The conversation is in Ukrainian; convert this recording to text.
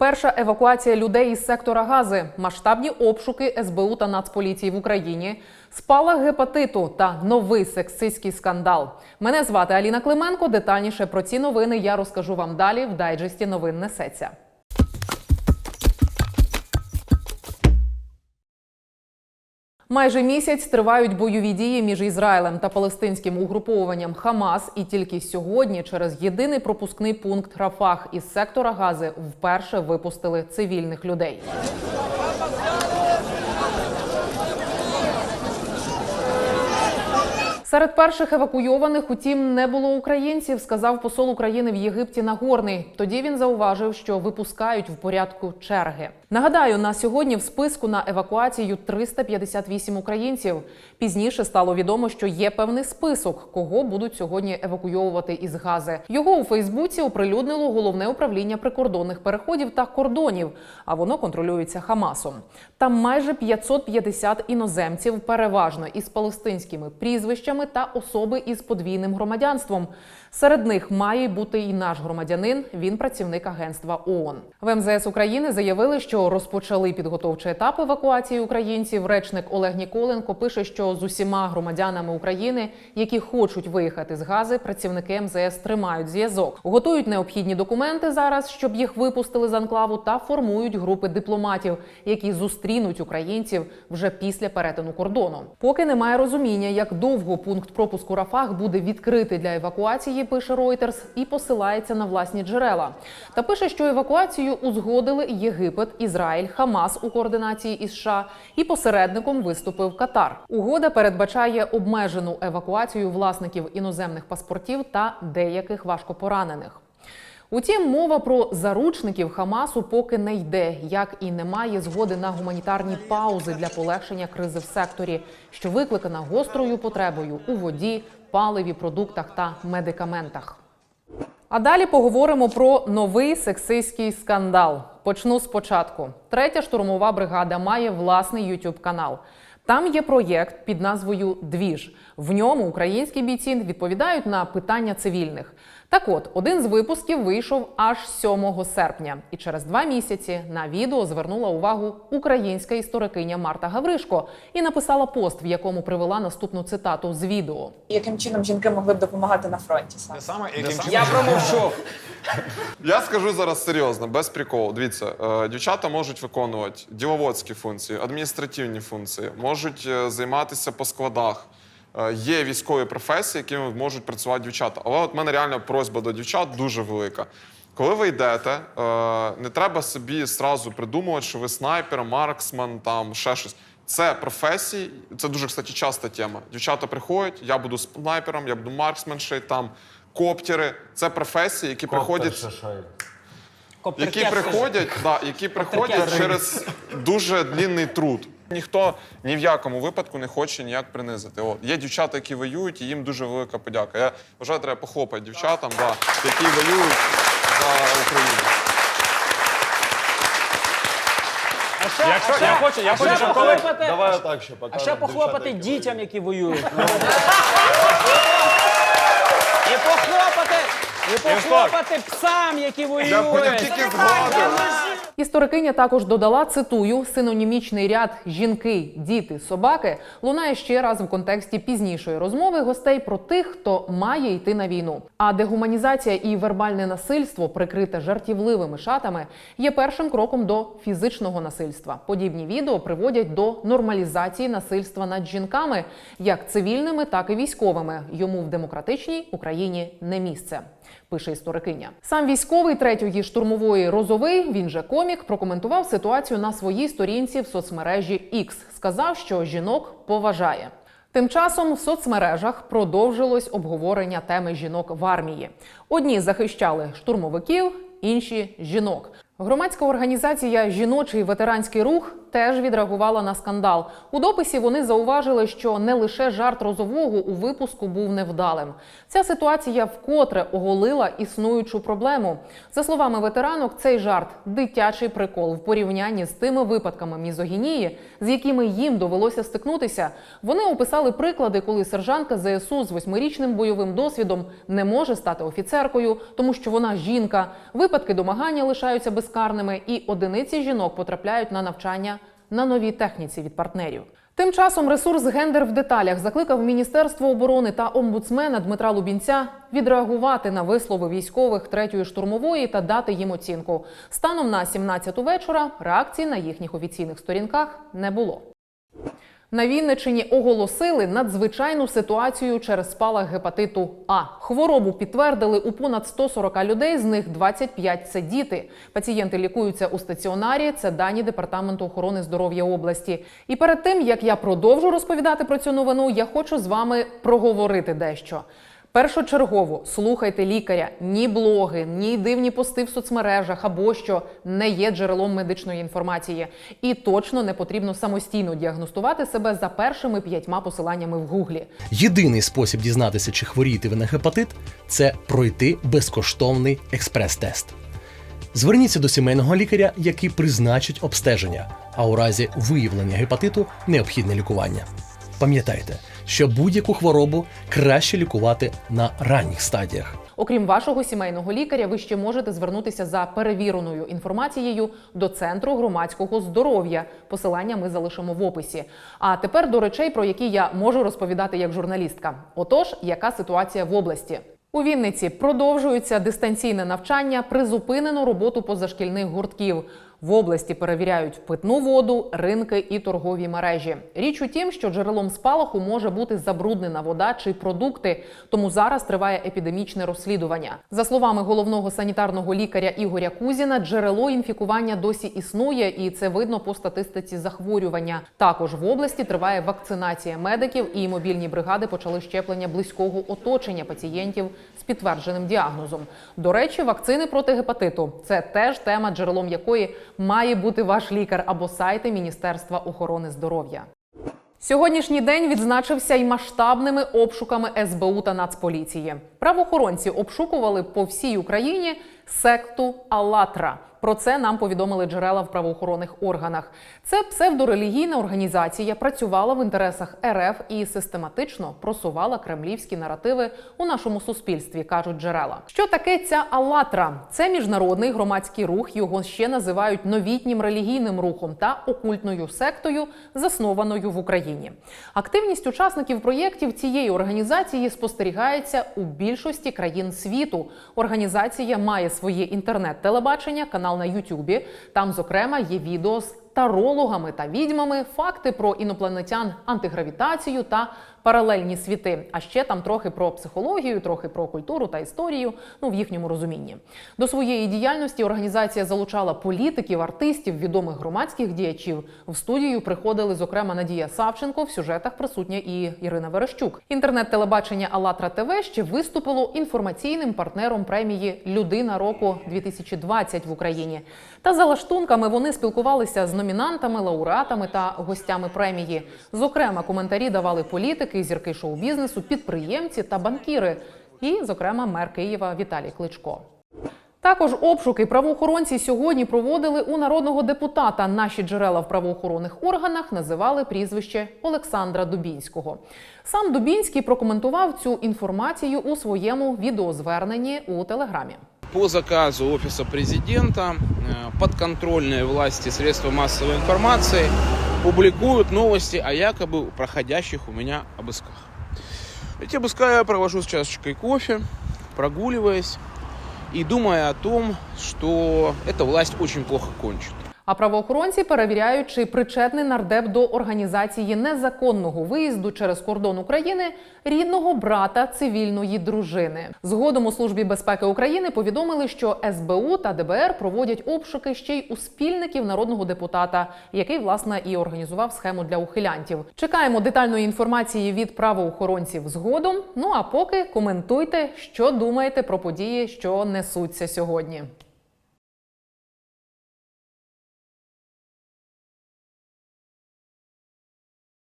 Перша евакуація людей із сектора Гази, масштабні обшуки СБУ та Нацполіції в Україні, спалах гепатиту та новий сексистський скандал. Мене звати Аліна Клименко. Детальніше про ці новини я розкажу вам далі в дайджесті новин несеться. Майже місяць тривають бойові дії між Ізраїлем та палестинським угрупованням Хамас, і тільки сьогодні, через єдиний пропускний пункт Рафах із сектора Гази, вперше випустили цивільних людей. Серед перших евакуйованих, утім, не було українців, сказав посол України в Єгипті Нагорний. Тоді він зауважив, що випускають в порядку черги. Нагадаю, на сьогодні в списку на евакуацію 358 українців. Пізніше стало відомо, що є певний список, кого будуть сьогодні евакуйовувати із Гази. Його у Фейсбуці оприлюднило головне управління прикордонних переходів та кордонів, а воно контролюється Хамасом. Там майже 550 іноземців, переважно із палестинськими прізвищами та особи із подвійним громадянством. Серед них має бути і наш громадянин. Він працівник агентства ООН. В МЗС України заявили, що розпочали підготовчий етап евакуації українців. Речник Олег Ніколенко пише, що з усіма громадянами України, які хочуть виїхати з Гази, працівники МЗС тримають зв'язок, готують необхідні документи зараз, щоб їх випустили з анклаву, та формують групи дипломатів, які зустрінуть українців вже після перетину кордону. Поки немає розуміння, як довго пункт пропуску Рафах буде відкритий для евакуації, пише Reuters, і посилається на власні джерела. Та пише, що евакуацію узгодили Єгипет, Ізраїль, Хамас у координації із США, і посередником виступив Катар. Угода передбачає обмежену евакуацію власників іноземних паспортів та деяких важкопоранених. Утім, мова про заручників Хамасу поки не йде, як і немає згоди на гуманітарні паузи для полегшення кризи в секторі, що викликана гострою потребою у воді, паливі, продуктах та медикаментах. А далі поговоримо про новий сексистський скандал. Почну спочатку. Третя штурмова бригада має власний youtube канал. Там є проєкт під назвою Двіж. В ньому українські бійці відповідають на питання цивільних. Так от, один з випусків вийшов аж 7 серпня, і через два місяці на відео звернула увагу українська історикиня Марта Гавришко і написала пост, в якому привела наступну цитату з відео. Яким чином жінки могли б допомагати на фронті саме? Саме, яким чином Я промовчу. Я скажу зараз серйозно, без приколу. Дивіться, е, дівчата можуть виконувати діловодські функції, адміністративні функції, можуть е, займатися по складах. Е, Є військові професії, якими можуть працювати дівчата. Але от мене реально просьба до дівчат дуже велика. Коли ви йдете, не треба собі зразу придумувати, що ви снайпер, марксман, там ще щось. Це професії, це дуже кстати, часта тема. Дівчата приходять, я буду снайпером, я буду марксменшей, там коптери. Це професії, які приходять які приходять, да, які приходять через дуже длінний труд. Ніхто ні в якому випадку не хоче ніяк принизити. От є дівчата, які воюють, і їм дуже велика подяка. Я вважаю, треба похлопати дівчатам, да, які воюють за Україну. А ще, Якщо а ще, я хочу, я а ще хочу, щоб похлопати, Давай отак ще а покажемо. ще похлопати які дітям, які воюють похлопати, і похлопати псам, які воюють. тільки згадую. Історикиня також додала цитую синонімічний ряд жінки, діти, собаки лунає ще раз в контексті пізнішої розмови гостей про тих, хто має йти на війну. А дегуманізація і вербальне насильство, прикрите жартівливими шатами, є першим кроком до фізичного насильства. Подібні відео приводять до нормалізації насильства над жінками, як цивільними, так і військовими. Йому в демократичній Україні не місце. Пише історикиня. Сам військовий третьої штурмової розовий, він же комік, прокоментував ситуацію на своїй сторінці в соцмережі X. Сказав, що жінок поважає. Тим часом в соцмережах продовжилось обговорення теми жінок в армії. Одні захищали штурмовиків, інші жінок. Громадська організація Жіночий ветеранський рух теж відреагувала на скандал. У дописі вони зауважили, що не лише жарт розового у випуску був невдалим. Ця ситуація вкотре оголила існуючу проблему. За словами ветеранок, цей жарт дитячий прикол в порівнянні з тими випадками мізогінії, з якими їм довелося стикнутися. Вони описали приклади, коли сержантка ЗСУ з восьмирічним бойовим досвідом не може стати офіцеркою, тому що вона жінка. Випадки домагання лишаються без безкарними, і одиниці жінок потрапляють на навчання на новій техніці від партнерів. Тим часом ресурс Гендер в деталях закликав Міністерство оборони та омбудсмена Дмитра Лубінця відреагувати на вислови військових третьої штурмової та дати їм оцінку. Станом на 17 вечора реакції на їхніх офіційних сторінках не було. На Вінничині оголосили надзвичайну ситуацію через спалах гепатиту А. Хворобу підтвердили у понад 140 людей, з них 25 – це діти. Пацієнти лікуються у стаціонарі. Це дані департаменту охорони здоров'я області. І перед тим як я продовжу розповідати про цю новину, я хочу з вами проговорити дещо. Першочергово слухайте лікаря, ні блоги, ні дивні пости в соцмережах або що не є джерелом медичної інформації. І точно не потрібно самостійно діагностувати себе за першими п'ятьма посиланнями в гуглі. Єдиний спосіб дізнатися, чи хворієте ви на гепатит, це пройти безкоштовний експрес-тест. Зверніться до сімейного лікаря, який призначить обстеження, а у разі виявлення гепатиту необхідне лікування. Пам'ятайте, що будь-яку хворобу краще лікувати на ранніх стадіях. Окрім вашого сімейного лікаря, ви ще можете звернутися за перевіреною інформацією до центру громадського здоров'я. Посилання ми залишимо в описі. А тепер до речей, про які я можу розповідати як журналістка. Отож, яка ситуація в області? У Вінниці продовжується дистанційне навчання, призупинено роботу позашкільних гуртків. В області перевіряють питну воду, ринки і торгові мережі. Річ у тім, що джерелом спалаху може бути забруднена вода чи продукти. Тому зараз триває епідемічне розслідування. За словами головного санітарного лікаря Ігоря Кузіна, джерело інфікування досі існує, і це видно по статистиці захворювання. Також в області триває вакцинація медиків, і мобільні бригади почали щеплення близького оточення пацієнтів з підтвердженим діагнозом. До речі, вакцини проти гепатиту це теж тема, джерелом якої має бути ваш лікар або сайти Міністерства охорони здоров'я. Сьогоднішній день відзначився й масштабними обшуками СБУ та Нацполіції. Правоохоронці обшукували по всій Україні секту Алатра. Про це нам повідомили джерела в правоохоронних органах. Це псевдорелігійна організація працювала в інтересах РФ і систематично просувала кремлівські наративи у нашому суспільстві, кажуть джерела. Що таке ця Алатра? Це міжнародний громадський рух. Його ще називають новітнім релігійним рухом та окультною сектою, заснованою в Україні. Активність учасників проєктів цієї організації спостерігається у більшості країн світу. Організація має своє інтернет-телебачення, канал на Ютубі. Там, зокрема, є відео з тарологами та відьмами, факти про інопланетян, антигравітацію та паралельні світи. А ще там трохи про психологію, трохи про культуру та історію. Ну в їхньому розумінні. До своєї діяльності організація залучала політиків, артистів, відомих громадських діячів. В студію приходили, зокрема, Надія Савченко. В сюжетах присутня і Ірина Верещук. Інтернет-телебачення АЛЛАТРА ТВ ще виступило інформаційним партнером премії Людина року 2020 в Україні. Та за лаштунками вони спілкувалися з номінантами, лауреатами та гостями премії. Зокрема, коментарі давали політики, зірки шоу-бізнесу, підприємці та банкіри. І, зокрема, мер Києва Віталій Кличко. Також обшуки правоохоронці сьогодні проводили у народного депутата. Наші джерела в правоохоронних органах називали прізвище Олександра Дубінського. Сам Дубінський прокоментував цю інформацію у своєму відеозверненні у телеграмі. по заказу Офиса президента э, подконтрольные власти средства массовой информации публикуют новости о якобы проходящих у меня обысках. Эти обыска я провожу с чашечкой кофе, прогуливаясь и думая о том, что эта власть очень плохо кончит. А правоохоронці перевіряють, чи причетний нардеп до організації незаконного виїзду через кордон України рідного брата цивільної дружини. Згодом у службі безпеки України повідомили, що СБУ та ДБР проводять обшуки ще й у спільників народного депутата, який власне і організував схему для ухилянтів. Чекаємо детальної інформації від правоохоронців згодом. Ну а поки коментуйте, що думаєте про події, що несуться сьогодні.